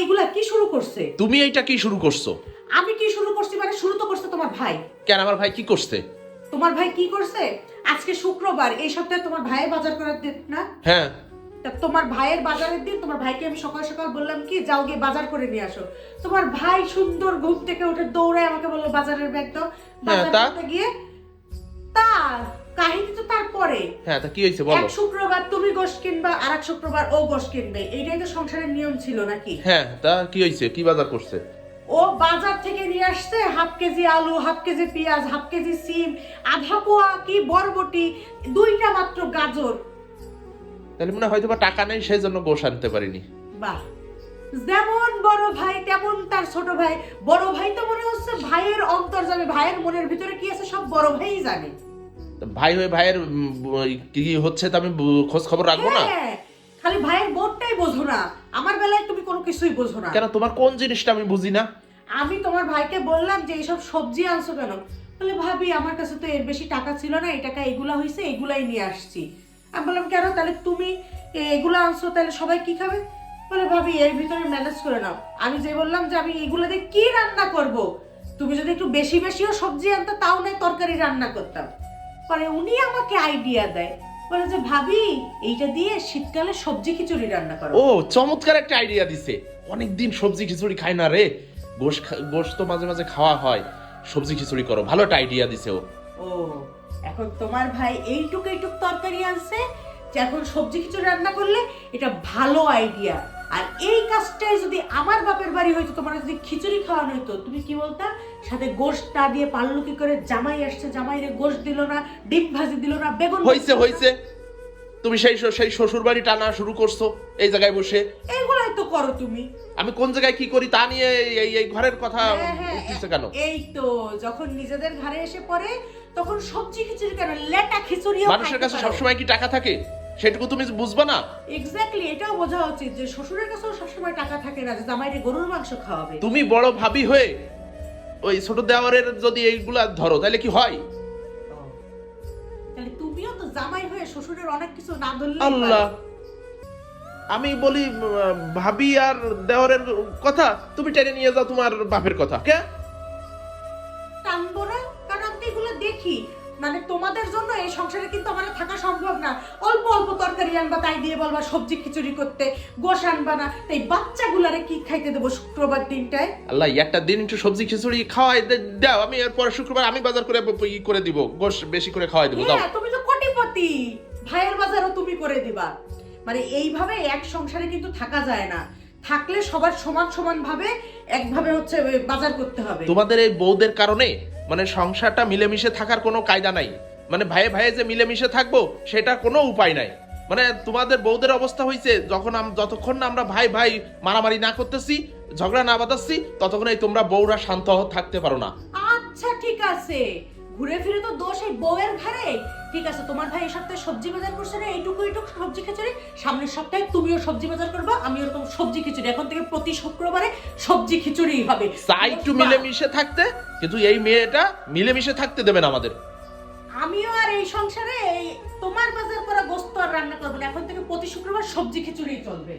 এগুলা কি শুরু করছে? তুমি এইটা কি শুরু করছ? আমি কি শুরু করছি মানে শুরু তো করছে তোমার ভাই। কেন আমার ভাই কি করছে? তোমার ভাই কি করছে? আজকে শুক্রবার এই সপ্তাহে তোমার ভাইয়ের বাজার করার দিন না? হ্যাঁ। তা তোমার ভাইয়ের বাজারের দিন তোমার ভাইকে আমি সকাল সকাল বললাম কি যাও গিয়ে বাজার করে নিয়ে আসো। তোমার ভাই সুন্দর ঘুম থেকে উঠে দৌড়ায় আমাকে বলল বাজারের ব্যাগ দাও। বাজার করতে গিয়ে তার কাহিনী তো তারপরে। হ্যাঁ তা কি হয়েছে বলো? এক শুক্রবার তুমি গোশ কিনবা আর এক শুক্রবার ও গোশ কিনবে। এইটাই তো সংসারের নিয়ম ছিল নাকি? হ্যাঁ তা কি হয়েছে? কি বাজার করছে? ও বাজার থেকে নিয়ে আসছে হাফ কেজি আলু হাফ কেজি পেঁয়াজ হাফ কেজি সিম আধা পোয়া কি বরবটি দুইটা মাত্র গাজর। তাহলে মনে হয় হয়তো বা টাকা নেই সেই জন্য গোশ আনতে পারিনি। বাহ। যেমন বড় ভাই তেমন তার ছোট ভাই। বড় ভাই তো মনে হচ্ছে ভাইয়ের অন্তর যাবে ভাইয়ের মনের ভিতরে কি আছে সব বড় ভাই জানে। ভাই হয়ে ভাইয়ের কি হচ্ছে তা আমি খোঁজ খবর রাখব না? হ্যাঁ, খালি ভাইয়ের বোধটাই বোঝো না। আমার বেলায় তুমি কোনো কিছুই বোঝো না। কেন তোমার কোন জিনিসটা আমি বুঝি না? আমি তোমার ভাইকে বললাম যে এইসব সবজি আনছো কেন? বলে ভাবি আমার কাছে তো এর বেশি টাকা ছিল না এই টাকা এগুলা হয়েছে এগুলাই নিয়ে আসছি। আমি বললাম কেন? তাহলে তুমি এগুলো আনছো তাহলে সবাই কি খাবে? বলে ভাবি এর ভিতরে ম্যানেজ করে নাও। আমি যে বললাম যে আমি এগুলো দিয়ে কি রান্না করব? তুমি যদি একটু বেশি বেশিও সবজি আনতো তাও নয় তরকারি রান্না করতাম। পরে উনি আমাকে আইডিয়া দেয়। বলে যে ভাবি এইটা দিয়ে শীতকালে সবজি খিচুড়ি রান্না করো। ও চমৎকার একটা আইডিয়া দিছে। অনেকদিন সবজি খিচুড়ি খাই না রে। গোশ গোশ তো মাঝে মাঝে খাওয়া হয়। সবজি খিচুড়ি করো। ভালো একটা আইডিয়া দিছে ও। ও এখন তোমার ভাই এইটুক এইটুক তরকারি আনছে যে এখন সবজি খিচুড়ি রান্না করলে এটা ভালো আইডিয়া আর এই কাজটাই যদি আমার বাপের বাড়ি হইতো তোমার যদি খিচুড়ি খাওয়ানো হইতো তুমি কি বলতা? সাথে গোশত না দিয়ে পারল কি করে জামাই আসছে জামাইরে গোশ দিল না ডিম ভাজি দিল না বেগুন না। হয়েছে তুমি সেই সেই শ্বশুর বাড়ি টানা শুরু করছ এই জায়গায় বসে। এইগুলাই তো করো তুমি। আমি কোন জায়গায় কি করি তা নিয়ে এই এই ঘরের কথা হ্যাঁ, হ্যাঁ, কেন? এই তো যখন নিজেদের ঘরে এসে পড়ে তখন সবজি খিচুড়ি কেন? লেটা খিচুড়ি মানুষের কাছে সবসময় কি টাকা থাকে? সেটুকু তুমি বুঝবা না? এক্স্যাক্টলি এটাও বোঝা উচিত যে শ্বশুরের কাছেও সবসময় টাকা থাকে না যে জামাইরে গরুর মাংস খাওয়াবে। তুমি বড় ভাবি হয়ে ওই ছোট দেওয়ারের যদি এইগুলা ধরো তাহলে কি হয়? তাহলে তুমিও তো জামাই হয়ে শ্বশুরের অনেক কিছু না ধরলে আল্লাহ আমি বলি ভাবি আর দেওয়ারের কথা তুমি টেনে নিয়ে যাও তোমার বাপের কথা কে? টানবো না কারণ আমি এগুলো দেখি। মানে তোমাদের জন্য এই সংসারে কিন্তু আমার থাকা সম্ভব না। অল্প অল্প আনবা তাই দিয়ে বলবা সবজি খিচুড়ি করতে গোশ আনবা না তাই বাচ্চাগুলারে কি খাইতে দেবো শুক্রবার দিনটায়? আল্লাহ একটা দিন একটু সবজি খিচুড়ি খাওয়াই দে- দাও আমি এরপর শুক্রবার আমি বাজার করে ই করে দিব গোশ বেশি করে খাওয়াই দেবো দাও। হ্যাঁ তুমি তো কোটিপতি ভাইয়ের বাজারও তুমি করে দিবা। মানে এইভাবে এক সংসারে কিন্তু থাকা যায় না। থাকলে সবার সমান সমান ভাবে একভাবে হচ্ছে ওই বাজার করতে হবে। তোমাদের এই বউদের কারণে মানে সংসারটা মিলেমিশে থাকার কোনো কায়দা নাই। মানে ভাইয়ে ভাইয়ে যে মিলেমিশে থাকব সেটা কোনো উপায় নাই। মানে তোমাদের বউদের অবস্থা হয়েছে যখন যতক্ষণ না আমরা ভাই ভাই মারামারি না করতেছি ঝগড়া না বাঁধাচ্ছি ততক্ষণ এই তোমরা বউরা শান্ত থাকতে পারো না। আচ্ছা ঠিক আছে। ঘুরে ফিরে তো দোষ এই বউয়ের ঘরে ঠিক আছে তোমার ভাই এই সপ্তাহে সবজি বাজার করছে না এইটুকু এইটুকু সবজি খিচুড়ি। সামনের সপ্তাহে তুমিও সবজি বাজার করবা আমি ওরকম সবজি খিচুড়ি। এখন থেকে প্রতি শুক্রবারে সবজি খিচুড়ি হবে। চাই একটু মিলেমিশে থাকতে কিন্তু এই মেয়েটা মিলেমিশে থাকতে দেবে না আমাদের। আমিও আর এই সংসারে এই তোমার বাজার করা গোস্ত আর রান্না করব না। এখন থেকে প্রতি শুক্রবার সবজি খিচুড়ি চলবে।